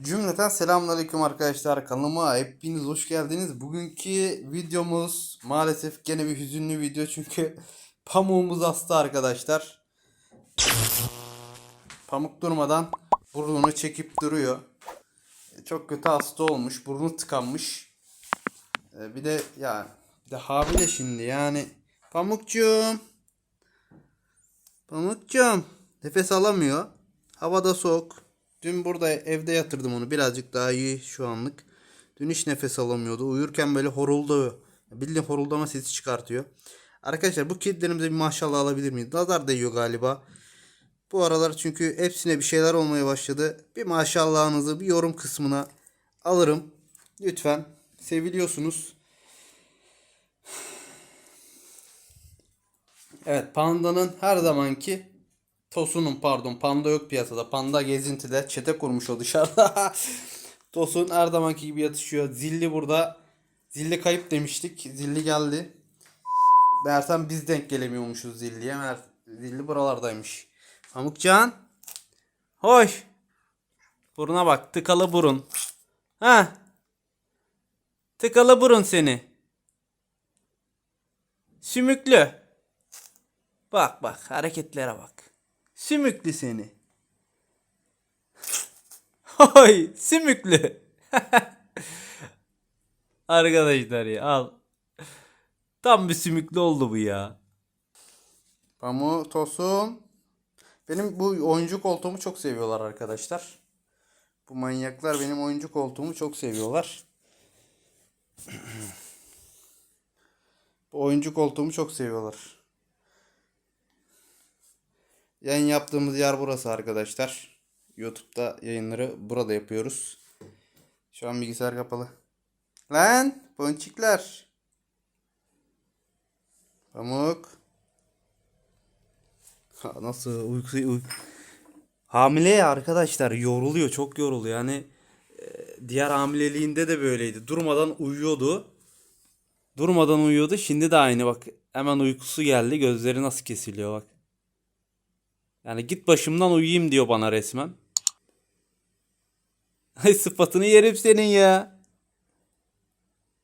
Cümleten selamünaleyküm arkadaşlar kanalıma hepiniz hoş geldiniz. Bugünkü videomuz maalesef gene bir hüzünlü video çünkü pamuğumuz hasta arkadaşlar. Pamuk durmadan burnunu çekip duruyor. Çok kötü hasta olmuş, burnu tıkanmış. Ee, Bir de ya bir de hamile şimdi yani. Pamukcuğum. Pamukcuğum. Nefes alamıyor. Havada soğuk. Dün burada evde yatırdım onu. Birazcık daha iyi şu anlık. Dün hiç nefes alamıyordu. Uyurken böyle horulduyor. Bildiğin horuldama sesi çıkartıyor. Arkadaşlar bu kedilerimize bir maşallah alabilir miyiz? Nazar değiyor galiba. Bu aralar çünkü hepsine bir şeyler olmaya başladı. Bir maşallahınızı bir yorum kısmına alırım. Lütfen. Seviliyorsunuz. Evet pandanın her zamanki Tosun'un pardon panda yok piyasada. Panda gezintide çete kurmuş o dışarıda. Tosun her zamanki gibi yatışıyor. Zilli burada. Zilli kayıp demiştik. Zilli geldi. Meğersem biz denk gelemiyormuşuz Zilli'ye. Meğer Zilli buralardaymış. Pamukcan. Hoş. Buruna bak. Tıkalı burun. Ha. Tıkalı burun seni. Sümüklü. Bak bak hareketlere bak. Sümüklü seni. Hoy sümüklü. Arkadaşlar ya al. Tam bir sümüklü oldu bu ya. Pamu Tosun. Benim bu oyuncu koltuğumu çok seviyorlar arkadaşlar. Bu manyaklar benim oyuncu koltuğumu çok seviyorlar. bu oyuncu koltuğumu çok seviyorlar. Yayın yaptığımız yer burası arkadaşlar. YouTube'da yayınları burada yapıyoruz. Şu an bilgisayar kapalı. Lan ponçikler. Pamuk. Ha, nasıl uyku, uy- Hamile ya arkadaşlar yoruluyor çok yoruluyor yani e, diğer hamileliğinde de böyleydi durmadan uyuyordu durmadan uyuyordu şimdi de aynı bak hemen uykusu geldi gözleri nasıl kesiliyor bak yani git başımdan uyuyayım diyor bana resmen. Ay sıfatını yerim senin ya.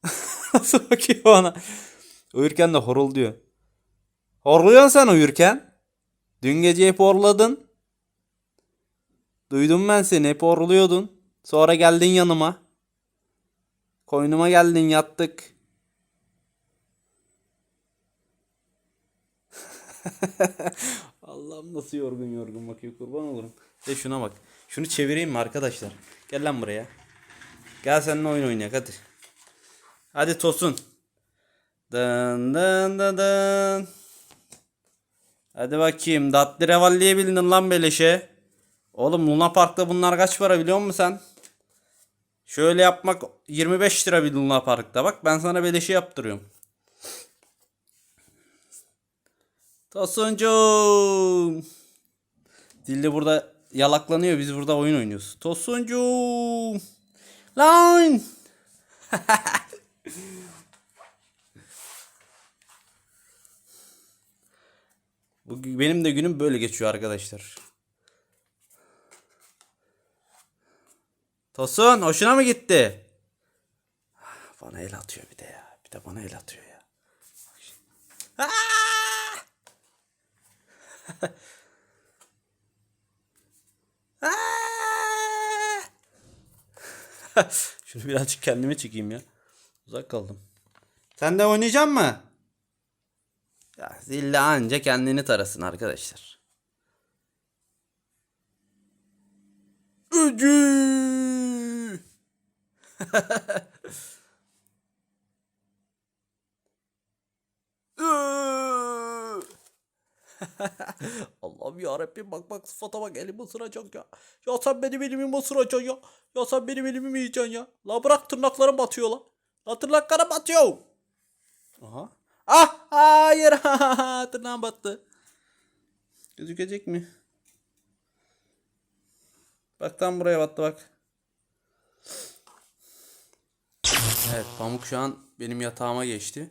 Nasıl bakıyor bana? Uyurken de horul diyor. Horluyorsun sen uyurken. Dün gece hep horladın. Duydum ben seni hep horluyordun. Sonra geldin yanıma. Koynuma geldin yattık. Allah'ım nasıl yorgun yorgun bakıyor kurban olurum. De şuna bak. Şunu çevireyim mi arkadaşlar? Gel lan buraya. Gel seninle oyun oynayak hadi. Hadi Tosun. Dın dın dın dın. Hadi bakayım. Datlı revalliye bildin lan beleşe. Oğlum Luna Park'ta bunlar kaç para biliyor musun sen? Şöyle yapmak 25 lira bir Luna Park'ta. Bak ben sana beleşe yaptırıyorum. Tosuncum. Dilli burada yalaklanıyor. Biz burada oyun oynuyoruz. Tosuncum. Lan. Bu benim de günüm böyle geçiyor arkadaşlar. Tosun hoşuna mı gitti? Bana el atıyor bir de ya. Bir de bana el atıyor ya. Aa! Şunu birazcık kendime çekeyim ya. Uzak kaldım. Sen de oynayacak mı? Ya zille anca kendini tarasın arkadaşlar. Öcü! Allah'ım yarabbim bak bak sıfata bak elimi ısıracak ya. Ya sen benim elimi ısıracaksın ya. Ya sen benim elimi mi yiyeceksin ya? La bırak tırnaklarım batıyor la. La tırnaklarım batıyor. Aha. Ah hayır tırnağım battı. Gözükecek mi? Bak tam buraya battı bak. Evet Pamuk şu an benim yatağıma geçti.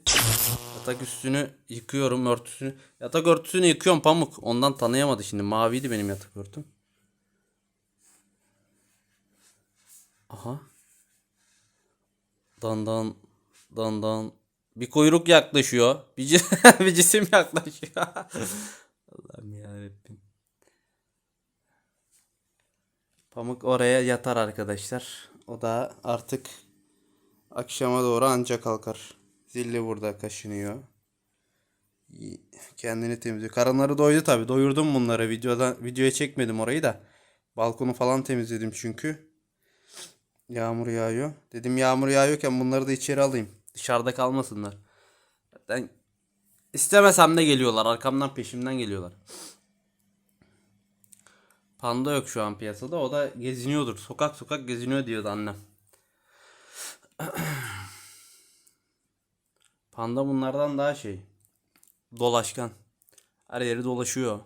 Yatak üstünü yıkıyorum örtüsünü. Yatak örtüsünü yıkıyorum Pamuk. Ondan tanıyamadı şimdi. Maviydi benim yatak örtüm. Aha. Dandan dandan bir kuyruk yaklaşıyor. Bir, ci- bir cisim yaklaşıyor. Allah'ım yarabbim. Pamuk oraya yatar arkadaşlar. O da artık akşama doğru anca kalkar. Zilli burada kaşınıyor. Kendini temizliyor. Karınları doydu tabi. Doyurdum bunları. Videodan videoya çekmedim orayı da. Balkonu falan temizledim çünkü. Yağmur yağıyor. Dedim yağmur yağıyorken bunları da içeri alayım. Dışarıda kalmasınlar. Zaten istemesem de geliyorlar. Arkamdan peşimden geliyorlar. Panda yok şu an piyasada. O da geziniyordur. Sokak sokak geziniyor diyordu annem. Panda bunlardan daha şey. Dolaşkan. Her yeri dolaşıyor.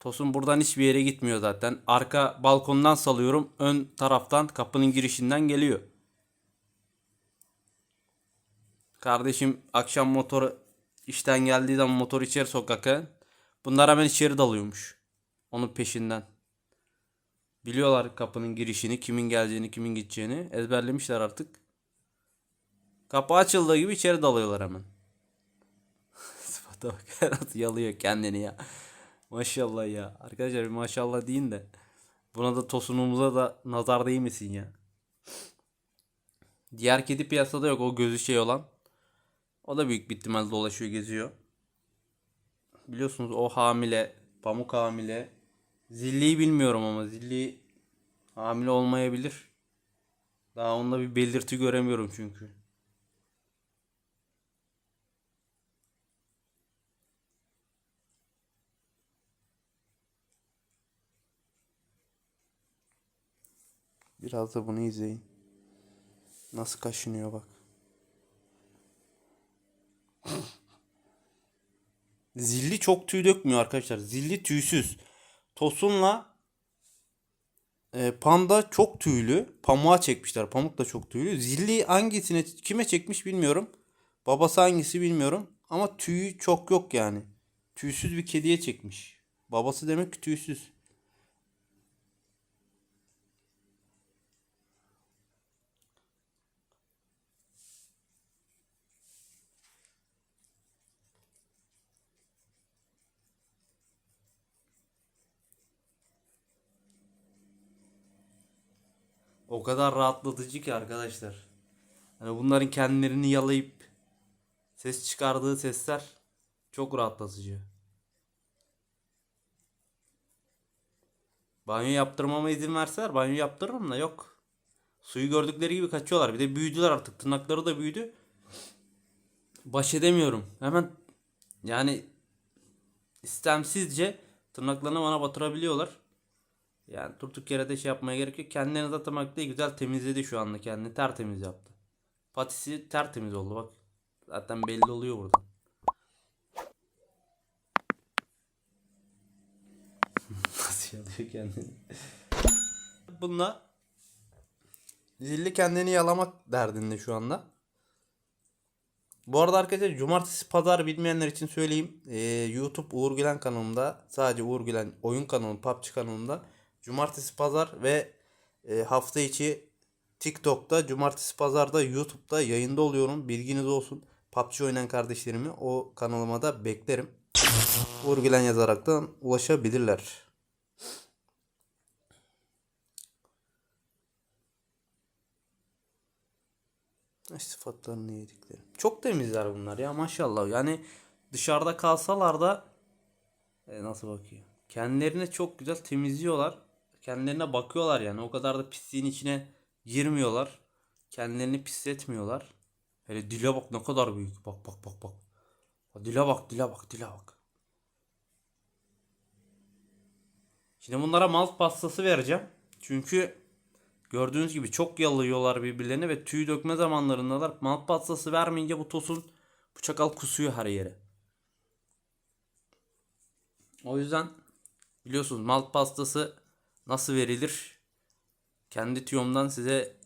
Tosun buradan hiçbir yere gitmiyor zaten. Arka balkondan salıyorum. Ön taraftan kapının girişinden geliyor. Kardeşim akşam motor işten geldiği zaman motor içeri sokakta. Bunlar hemen içeri dalıyormuş. Onun peşinden. Biliyorlar kapının girişini, kimin geleceğini, kimin gideceğini. Ezberlemişler artık. Kapı açıldığı gibi içeri dalıyorlar hemen. Sıfata bak nasıl yalıyor kendini ya. Maşallah ya. Arkadaşlar bir maşallah deyin de. Buna da tosunumuza da nazar değmesin ya. Diğer kedi piyasada yok o gözü şey olan. O da büyük bir ihtimal dolaşıyor geziyor. Biliyorsunuz o hamile. Pamuk hamile. Zilliyi bilmiyorum ama zilli hamile olmayabilir. Daha onda bir belirti göremiyorum çünkü. Biraz da bunu izleyin. Nasıl kaşınıyor bak. Zilli çok tüy dökmüyor arkadaşlar. Zilli tüysüz. Tosunla e, panda çok tüylü. Pamuğa çekmişler. Pamuk da çok tüylü. Zilli hangisine kime çekmiş bilmiyorum. Babası hangisi bilmiyorum. Ama tüyü çok yok yani. Tüysüz bir kediye çekmiş. Babası demek ki tüysüz. O kadar rahatlatıcı ki arkadaşlar. Hani bunların kendilerini yalayıp ses çıkardığı sesler çok rahatlatıcı. Banyo yaptırmama izin verseler banyo yaptırırım da yok. Suyu gördükleri gibi kaçıyorlar. Bir de büyüdüler artık. Tırnakları da büyüdü. Baş edemiyorum. Hemen yani istemsizce tırnaklarını bana batırabiliyorlar. Yani durduk yere de şey yapmaya gerek yok. Zaten bak diye güzel temizledi şu anda kendini. Tertemiz yaptı. Patisi tertemiz oldu bak. Zaten belli oluyor buradan. Nasıl yalıyor kendini? Bununla Zilli kendini yalamak derdinde şu anda. Bu arada arkadaşlar cumartesi pazar bilmeyenler için söyleyeyim. Ee, YouTube Uğur Gülen kanalımda sadece Uğur Gülen oyun kanalı PUBG kanalımda cumartesi pazar ve e, hafta içi TikTok'ta cumartesi pazarda YouTube'da yayında oluyorum. Bilginiz olsun. PUBG oynayan kardeşlerimi o kanalıma da beklerim. Uğur Gülen yazaraktan ulaşabilirler. Sıfatlarını yediklerim. Çok temizler bunlar ya maşallah. Yani dışarıda kalsalar da e, nasıl bakıyor? Kendilerini çok güzel temizliyorlar. Kendilerine bakıyorlar yani. O kadar da pisliğin içine girmiyorlar. Kendilerini pisletmiyorlar. Hele dile bak ne kadar büyük. Bak bak bak bak. Dile bak dile bak dile bak. Şimdi bunlara malt pastası vereceğim. Çünkü gördüğünüz gibi çok yalıyorlar birbirlerini ve tüy dökme zamanlarındalar. Malt pastası vermeyince bu tosun bu çakal kusuyor her yere. O yüzden biliyorsunuz malt pastası nasıl verilir? Kendi tüyomdan size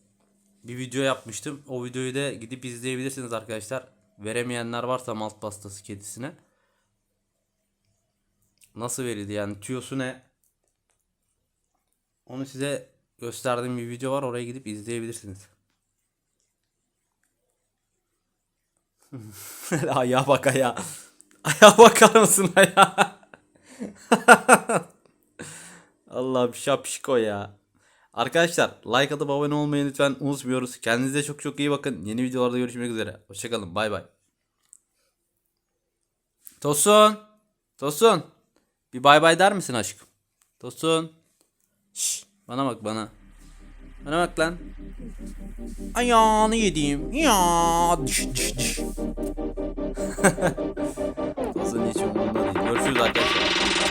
bir video yapmıştım. O videoyu da gidip izleyebilirsiniz arkadaşlar. Veremeyenler varsa malt pastası kedisine. Nasıl verildi yani tüyosu ne? Onu size gösterdiğim bir video var. Oraya gidip izleyebilirsiniz. ayağa bak ayağa. Ayağa bakar mısın ayağa? Allah'ım şapşiko ya. Arkadaşlar like atıp abone olmayı lütfen unutmuyoruz. Kendinize çok çok iyi bakın. Yeni videolarda görüşmek üzere. Hoşçakalın. Bay bay. Tosun. Tosun. Bir bay bay der misin aşkım? Tosun. Şş, bana bak bana. Bana bak lan. Ayağını yediğim. Ya. Tosun hiç umurumda değil. Görüşürüz arkadaşlar.